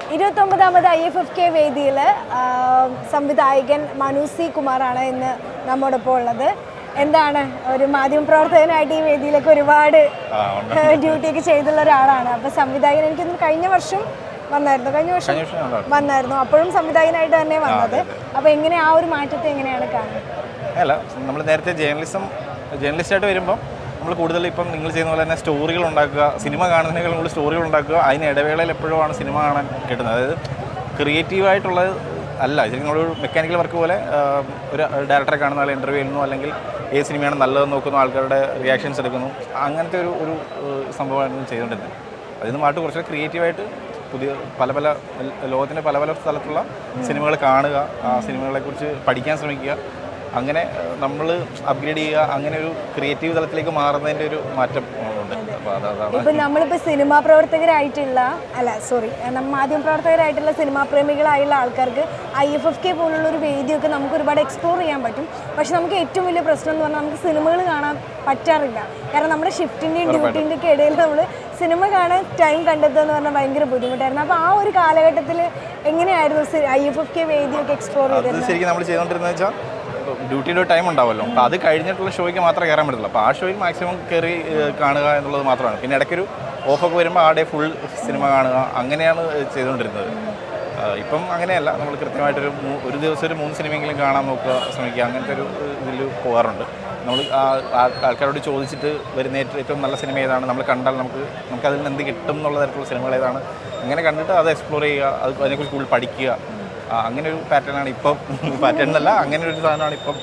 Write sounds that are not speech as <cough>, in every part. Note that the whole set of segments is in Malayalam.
ഇരുപത്തൊമ്പതാമത് ഐ എഫ് എഫ് കെ വേദിയിൽ സംവിധായകൻ മനു സി കുമാറാണ് ഇന്ന് നമ്മോടൊപ്പം ഉള്ളത്. എന്താണ് ഒരു മാധ്യമപ്രവർത്തകനായിട്ട് ഈ വേദിയിലൊക്കെ ഒരുപാട് ഡ്യൂട്ടിയൊക്കെ ചെയ്തുള്ള ഒരാളാണ്. അപ്പോൾ സംവിധായകൻ എനിക്ക് തോന്നുന്നു കഴിഞ്ഞ വർഷം വന്നായിരുന്നു. കഴിഞ്ഞ വർഷം. വന്നായിരുന്നു. അപ്പോഴും സംവിധായകനായിട്ട് തന്നെ വന്നത്. അപ്പോൾ എങ്ങനെ ആ ഒരു മാറ്റത്തെ എങ്ങനെയാണ് കാണുന്നത്? അല്ല നമ്മൾ നേരത്തെ ജേർണലിസം ജേർണലിസ്റ്റായിട്ട് വരുമ്പോൾ നമ്മൾ കൂടുതൽ ഇപ്പം നിങ്ങൾ ചെയ്യുന്ന പോലെ തന്നെ സ്റ്റോറികൾ ഉണ്ടാക്കുക സിനിമ കാണുന്നതിനേക്കാൾ കൂടുതൽ സ്റ്റോറികൾ ഉണ്ടാക്കുക അതിന് ഇടവേളയിൽ എപ്പോഴുമാണ് സിനിമ കാണാൻ കിട്ടുന്നത്. അതായത് ക്രിയേറ്റീവായിട്ടുള്ളത് അല്ല. ശരിക്കും നമ്മളൊരു മെക്കാനിക്കൽ വർക്ക് പോലെ ഒരു ഡയറക്ടറെ കാണുന്ന ആളെ ഇന്റർവ്യൂ ചെയ്യുന്നു അല്ലെങ്കിൽ ഏത് സിനിമയാണ് നല്ലതെന്ന് നോക്കുന്നു ആൾക്കാരുടെ റിയാക്ഷൻസ് എടുക്കുന്നു. അങ്ങനത്തെ ഒരു ഒരു സംഭവമാണ് ചെയ്തുകൊണ്ടിരുന്നത്. അതിൽ നിന്ന് മാറ്റി കുറച്ച് ക്രിയേറ്റീവായിട്ട് പുതിയ പല പല ലോകത്തിന്റെ പല പല സ്ഥലത്തുള്ള സിനിമകൾ കാണുക ആ സിനിമകളെക്കുറിച്ച് പഠിക്കാൻ ശ്രമിക്കുക അങ്ങനെ നമ്മൾ അപ്ഗ്രേഡ് ചെയ്യുക അങ്ങനെ ഒരു ക്രിയേറ്റീവ് തലത്തിലേക്ക് മാറുന്നതിന്റെ ഒരു മാറ്റം ഉണ്ട്. അപ്പോൾ അത് അതാണ്. ഇപ്പം നമ്മളിപ്പോൾ സിനിമാ പ്രവർത്തകരായിട്ടുള്ള അല്ല സോറി മാധ്യമ പ്രവർത്തകരായിട്ടുള്ള സിനിമാ പ്രേമികളായുള്ള ആൾക്കാർക്ക് ഐ എഫ് എഫ് കെ പോലുള്ള ഒരു വേദിയൊക്കെ നമുക്ക് ഒരുപാട് എക്സ്പ്ലോർ ചെയ്യാൻ പറ്റും. പക്ഷെ നമുക്ക് ഏറ്റവും വലിയ പ്രശ്നം എന്ന് പറഞ്ഞാൽ നമുക്ക് സിനിമകൾ കാണാൻ പറ്റാറില്ല. കാരണം നമ്മുടെ ഷിഫ്റ്റിന്റെയും ഡ്യൂട്ടിന്റെ ഒക്കെ ഇടയിൽ നമ്മൾ സിനിമ കാണാൻ ടൈം കണ്ടെത്തുക എന്ന് പറഞ്ഞാൽ ഭയങ്കര ബുദ്ധിമുട്ടായിരുന്നു. അപ്പോൾ ആ ഒരു കാലഘട്ടത്തിൽ എങ്ങനെയായിരുന്നു ഐ എഫ് എഫ് കെ വേദിയൊക്കെ എക്സ്പ്ലോർ ചെയ്തത് ശരിക്കും നമ്മൾ ചെയ്തുകൊണ്ടിരുന്നത് വെച്ചാൽ ഡ്യൂട്ടിയുടെ ടൈം ഉണ്ടാവുമല്ലോ. അപ്പോൾ അത് കഴിഞ്ഞിട്ടുള്ള ഷോയ്ക്ക് മാത്രമേ കയറാൻ പറ്റുള്ളൂ അപ്പോൾ ആ ഷോയിൽ മാക്സിമം കയറി കാണുക എന്നുള്ളത് മാത്രമാണ്. പിന്നെ ഇടയ്ക്കൊരു ഓഫൊക്കെ വരുമ്പോൾ ആ ഡേ ഫുൾ സിനിമ കാണുക അങ്ങനെയാണ് ചെയ്തുകൊണ്ടിരുന്നത്. ഇപ്പം അങ്ങനെയല്ല. നമ്മൾ കൃത്യമായിട്ടൊരു ഒരു ദിവസം ഒരു മൂന്ന് സിനിമയെങ്കിലും കാണാൻ നോക്കുക ശ്രമിക്കുക അങ്ങനത്തെ ഒരു ഇതിൽ പോകാറുണ്ട്. നമ്മൾ ആൾക്കാരോട് ചോദിച്ചിട്ട് വരുന്ന ഏറ്റവും നല്ല സിനിമ ഏതാണ്? നമ്മൾ കണ്ടാൽ നമുക്ക് നമുക്ക് അതിൽ നിന്ന് എന്ത് കിട്ടും എന്നുള്ള തരത്തിലുള്ള സിനിമകൾ ഏതാണ്? അങ്ങനെ കണ്ടിട്ട് അത് എക്സ്പ്ലോർ ചെയ്യുക അത് അതിനെക്കുറിച്ച് കൂടുതൽ പഠിക്കുക അങ്ങനെ ഒരു പാറ്റേണാണ് ഇപ്പം. പാറ്റേൺ എന്നല്ല അങ്ങനെ ഒരു സാധനമാണ് ഇപ്പം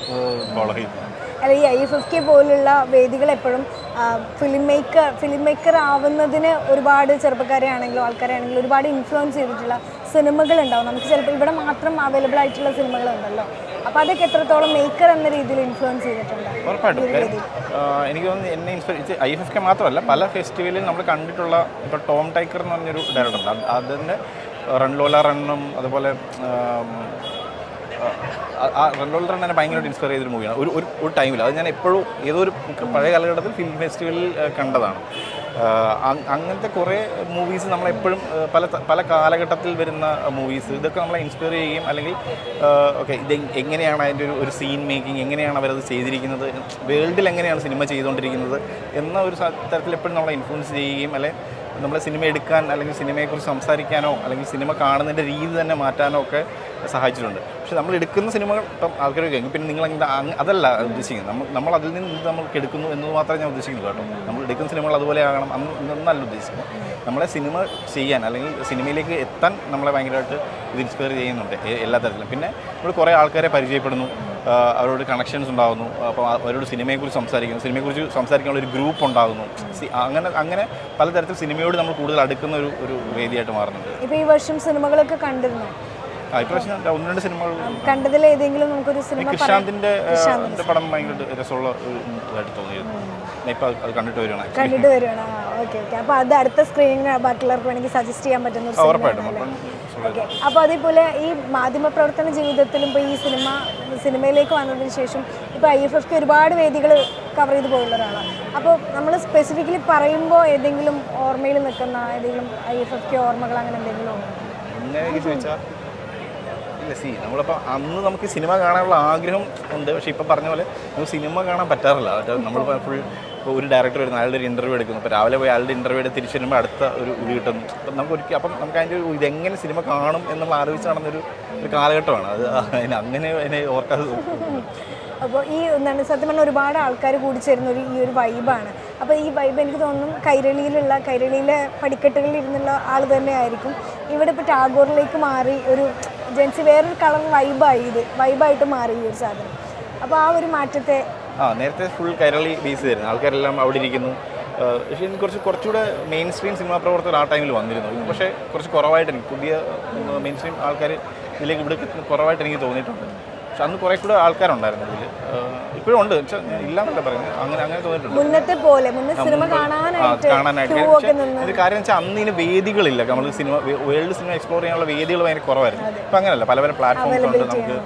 ഫോളോ ചെയ്യുന്നത്. അല്ല ഈ ഐ കെ പോലുള്ള വേദികൾ എപ്പോഴും ഫിലിം മേക്കർ ഫിലിം മേക്കർ ആവുന്നതിന് ഒരുപാട് ചെറുപ്പക്കാരെ ആണെങ്കിലും ആൾക്കാരെ ആണെങ്കിലും ഒരുപാട് ഇൻഫ്ലുവൻസ് ചെയ്തിട്ടുള്ള സിനിമകൾ ഉണ്ടാവും നമുക്ക് ചിലപ്പോൾ ഇവിടെ മാത്രം അവൈലബിൾ ആയിട്ടുള്ള സിനിമകൾ ഉണ്ടല്ലോ അപ്പോൾ അതൊക്കെ എത്രത്തോളം മേക്കർ എന്ന രീതിയിൽ ഇൻഫ്ലുവൻസ് ചെയ്തിട്ടുണ്ട്? ഉറപ്പായിട്ടും. എനിക്ക് തോന്നുന്നു എന്നെ inspire I F F K മാത്രമല്ല പല ഫെസ്റ്റിവലിൽ നമ്മൾ കണ്ടിട്ടുള്ള ഇപ്പോൾ ടോം ടൈക്കർ എന്ന് പറഞ്ഞൊരു ഡയറക്ടർ ഉണ്ട് അതിന്റെ റൺലോല റണ്ണും അതുപോലെ ആം, റൺലോല റൺ എന്നെ ഭയങ്കരമായിട്ട് ഇൻസ്പയർ ചെയ്തൊരു മൂവിയാണ് ഒരു ഒരു ഒരു ടൈമിൽ അത് ഞാൻ എപ്പോഴും ഏതോ ഒരു പഴയ കാലഘട്ടത്തിൽ ഫിലിം ഫെസ്റ്റിവലിൽ കണ്ടതാണ്. അങ്ങനത്തെ കുറേ മൂവീസ് നമ്മളെപ്പോഴും പല പല കാലഘട്ടത്തിൽ വരുന്ന മൂവീസ് ഇതൊക്കെ നമ്മളെ ഇൻസ്പയർ ചെയ്യുകയും അല്ലെങ്കിൽ ഓക്കെ ഇത് എങ്ങനെയാണ് അതിന്റെ ഒരു ഒരു സീൻ മേക്കിംഗ് എങ്ങനെയാണ് അവരത് ചെയ്തിരിക്കുന്നത് വേൾഡിൽ എങ്ങനെയാണ് സിനിമ ചെയ്തുകൊണ്ടിരിക്കുന്നത് എന്ന ഒരു തരത്തിൽ എപ്പോഴും നമ്മളെ ഇൻഫ്ലുവൻസ് ചെയ്യുകയും അല്ലെങ്കിൽ നമ്മളെ സിനിമ എടുക്കാൻ അല്ലെങ്കിൽ സിനിമയെക്കുറിച്ച് സംസാരിക്കാനോ അല്ലെങ്കിൽ സിനിമ കാണുന്നതിന്റെ രീതി തന്നെ മാറ്റാനോ ഒക്കെ സഹായിച്ചിട്ടുണ്ട്. പക്ഷെ നമ്മൾ എടുക്കുന്ന സിനിമകൾ ഇപ്പം ആൾക്കാർ കേൾക്കും പിന്നെ നിങ്ങൾ അതല്ല ഉദ്ദേശിക്കുന്നത്. നമ്മൾ നമ്മൾ അതിൽ നിന്ന് എന്ത് നമ്മൾക്ക് എടുക്കുന്നു എന്ന് മാത്രമേ ഞാൻ ഉദ്ദേശിക്കുന്നുള്ളൂ കേട്ടോ. നമ്മൾ എടുക്കുന്ന സിനിമകൾ അതുപോലെ ആകണം അന്ന് എന്നല്ല ഉദ്ദേശിക്കുന്നത്. നമ്മളെ സിനിമ ചെയ്യാൻ അല്ലെങ്കിൽ സിനിമയിലേക്ക് എത്താൻ നമ്മളെ ഭയങ്കരമായിട്ട് ഇത് ഇൻസ്പയർ ചെയ്യുന്നുണ്ട് എല്ലാ തരത്തിലും. പിന്നെ നമ്മൾ കുറേ ആൾക്കാരെ പരിചയപ്പെടുന്നു. അവരോട് കണക്ഷൻസ് ഉണ്ടാകുന്നു അപ്പോൾ അവരോട് സിനിമയെക്കുറിച്ച് സംസാരിക്കുന്നു. സിനിമയെക്കുറിച്ച് സംസാരിക്കാനുള്ള ഒരു ഗ്രൂപ്പ് ഉണ്ടാകുന്നു അങ്ങനെ അങ്ങനെ പലതരത്തിൽ സിനിമയോട് നമ്മൾ കൂടുതൽ അടുക്കുന്ന ഒരു ഒരു വേദിയായിട്ട് മാറുന്നുണ്ട്. ഇപ്പോൾ ഈ വർഷം സിനിമകളൊക്കെ കണ്ടിരുന്നു? ഇപ്രാവശ്യം ഒന്ന് രണ്ട് സിനിമകൾ കണ്ടതിൽ ഏതെങ്കിലും നമുക്കൊരു സിനിമ കൃഷാന്തിന്റെ പടം ഭയങ്കര രസമുള്ള ഒരു ഇതായിട്ട് തോന്നിയിരുന്നു. കണ്ടിട്ട് വരുവാണ് കണ്ടിട്ട് വരുവാണ്. ഓക്കെ ഓക്കെ അപ്പോൾ അത് അടുത്ത സ്ക്രീനിങ് ബാക്കിയുള്ളവർക്ക് വേണമെങ്കിൽ സജസ്റ്റ് ചെയ്യാൻ പറ്റുന്ന ഒരു ഓക്കെ അപ്പോൾ അതേപോലെ ഈ മാധ്യമപ്രവർത്തന ജീവിതത്തിലും ഇപ്പോൾ ഈ സിനിമ സിനിമയിലേക്ക് വന്നതിന് ശേഷം ഇപ്പോൾ ഐ എഫ് എഫ് ഒരുപാട് വേദികൾ കവർ ചെയ്ത് പോയുള്ള ഒരാളാണ്. അപ്പോൾ നമ്മൾ സ്പെസിഫിക്കലി പറയുമ്പോൾ ഏതെങ്കിലും ഓർമ്മയിൽ നിൽക്കുന്ന ഏതെങ്കിലും ഐ എഫ് എഫ് ഓർമ്മകൾ അങ്ങനെ എന്തെങ്കിലും ഇല്ല സി നമ്മളിപ്പോൾ അന്ന് നമുക്ക് സിനിമ കാണാനുള്ള ആഗ്രഹം ഉണ്ട്. പക്ഷേ ഇപ്പം പറഞ്ഞ പോലെ നമുക്ക് സിനിമ കാണാൻ പറ്റാറില്ല. നമ്മൾ ഫുൾ ഇപ്പോൾ ഒരു ഡയറക്ടർ വരുന്നു അയാളുടെ ഒരു ഇന്റർവ്യൂ എടുക്കുന്നു. അപ്പോൾ രാവിലെ പോയി അയാളുടെ ഇന്റർവ്യൂ എടുത്ത് തിരിച്ചു വരുമ്പോൾ അടുത്ത ഒരു ഇത് കിട്ടുന്നു. അപ്പം നമുക്ക് ഒരിക്കലും അപ്പം നമുക്ക് അതിന്റെ ഒരു ഇതെങ്ങനെ സിനിമ കാണും എന്നുള്ള ആലോചിച്ച് നടന്നൊരു ഒരു കാലഘട്ടമാണ്. അത് അതിന് അങ്ങനെ അതിനെ ഓർക്കാതെ അപ്പോൾ ഈ എന്താണ് സത്യം പറഞ്ഞാൽ ഒരുപാട് ആൾക്കാർ കൂടിച്ചേരുന്ന ഒരു ഈ ഒരു വൈബാണ് അപ്പോൾ ഈ വൈബ് എനിക്ക് തോന്നുന്നു കൈരളിയിലുള്ള കൈരളിയിലെ പടിക്കെട്ടുകളിൽ ഇരുന്നുള്ള ആൾ തന്നെ ആയിരിക്കും. ഇവിടെ ഇപ്പോൾ ടാഗോറിലേക്ക് മാറി ഒരു ജെൻസി വേറൊരു കളർ വൈബായി ഇത് വൈബായിട്ട് മാറി ഈ ഒരു സാധനം. അപ്പോൾ ആ ഒരു മാറ്റത്തെ ആ നേരത്തെ ഫുൾ കൈരളി ബേസ് ആയിരുന്നു. ആൾക്കാരെല്ലാം അവിടെ ഇരിക്കുന്നു. പക്ഷേ എനിക്ക് കുറച്ച് കുറച്ചുകൂടെ മെയിൻ സ്ട്രീം സിനിമാ പ്രവർത്തകർ ആ ടൈമിൽ വന്നിരുന്നു. പക്ഷേ കുറച്ച് കുറവായിട്ട് എനിക്ക് പുതിയ മെയിൻ സ്ട്രീം ആൾക്കാർ ഇതിലേക്ക് ഇവിടെ കുറവായിട്ട് എനിക്ക് തോന്നിയിട്ടുണ്ട്. പക്ഷെ അന്ന് കുറേ കൂടെ ആൾക്കാരുണ്ടായിരുന്നു ഇതിൽ ഇപ്പോഴും ഉണ്ട്. പക്ഷേ ഇല്ലാന്നല്ല പറയുന്നത്. അങ്ങനെ അങ്ങനെ തോന്നിയിട്ടുണ്ട്. മുന്നത്തെ പോലെ സിനിമ കാണാനായിട്ട് ഒരു കാര്യം വെച്ചാൽ അന്ന് ഇതിന് വേദികളില്ല. നമ്മൾ സിനിമ വേൾഡ് സിനിമ എക്സ്പ്ലോർ ചെയ്യാനുള്ള വേദികൾ ഭയങ്കര കുറവായിരുന്നു. ഇപ്പം അങ്ങനെയല്ല പല പല പ്ലാറ്റ്ഫോംസ് ഉണ്ട്. നമുക്ക്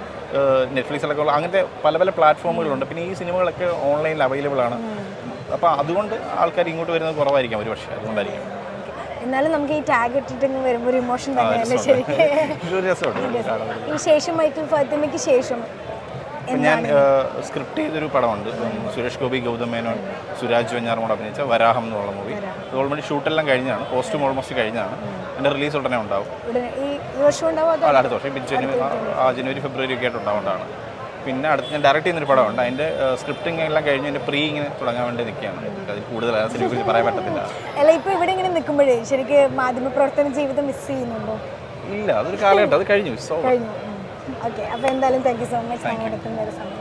നെറ്റ്ഫ്ലിക്സിലൊക്കെ ഉള്ള അങ്ങനത്തെ പല പല പ്ലാറ്റ്ഫോമുകളുണ്ട്. പിന്നെ ഈ സിനിമകളൊക്കെ ഓൺലൈനിൽ അവൈലബിൾ ആണ് അപ്പോൾ അതുകൊണ്ട് ആൾക്കാർ ഇങ്ങോട്ട് വരുന്നത് കുറവായിരിക്കാം ഒരു പക്ഷേ അതുകൊണ്ടായിരിക്കും. എന്നാലും നമുക്ക് ഈ ടാഗ് ഇട്ടിട്ട് വരുമ്പോൾ ഒരു ഇമോഷൻ തന്നെയല്ലേ ശരിക്കും ഈ ശേഷം മൈക്കിൾ ഫാത്തിമയ്ക്ക് ശേഷം ഇപ്പം ഞാൻ സ്ക്രിപ്റ്റ് ചെയ്തൊരു പടമുണ്ട്. സുരേഷ് ഗോപി ഗൗതം മേനോൻ സുരാജ് വെഞ്ഞാറും കൂടെ അഭിനയിച്ച വരാഹം എന്നുള്ള മൂവി അത് ഓൾറെഡി ഷൂട്ടെല്ലാം കഴിഞ്ഞാണ് പോസ്റ്റും ഓൾമോസ്റ്റ് കഴിഞ്ഞാണ് എന്റെ റിലീസ് ഉടനെ ഉണ്ടാവും. അല്ല, അടുത്ത വർഷം. ഇപ്പം ജനുവരി? ആ ജനുവരി ഫെബ്രുവരി ഒക്കെ ആയിട്ട് ഉണ്ടാവേണ്ടതാണ് പിന്നെ അടുത്ത് ഞാൻ ഡയറക്റ്റ് ചെയ്യുന്നൊരു പടമുണ്ട്. അതിന്റെ സ്ക്രിപ്റ്റിംഗ് എല്ലാം കഴിഞ്ഞ് എന്റെ പ്രീ ഇങ്ങനെ തുടങ്ങാൻ വേണ്ടി നിൽക്കുകയാണ്. അതിൽ കൂടുതൽ അതിനെ കുറിച്ച് <laughs> പറയാൻ പറ്റത്തില്ല. അല്ല ഇപ്പോൾ ഇവിടെ ഇങ്ങനെ നിൽക്കുമ്പോഴേ ശരിക്കും മാധ്യമപ്രവർത്തന ജീവിതം മിസ് ചെയ്യുന്നുണ്ടോ? ഇല്ല അതൊരു കാലഘട്ടം. അത് കഴിഞ്ഞു. സോ കഴിഞ്ഞു. ഓക്കെ അപ്പോൾ എന്തായാലും താങ്ക് യു സോ മച്ച് ഞാൻ എടുക്കുന്ന ഒരു സമയം.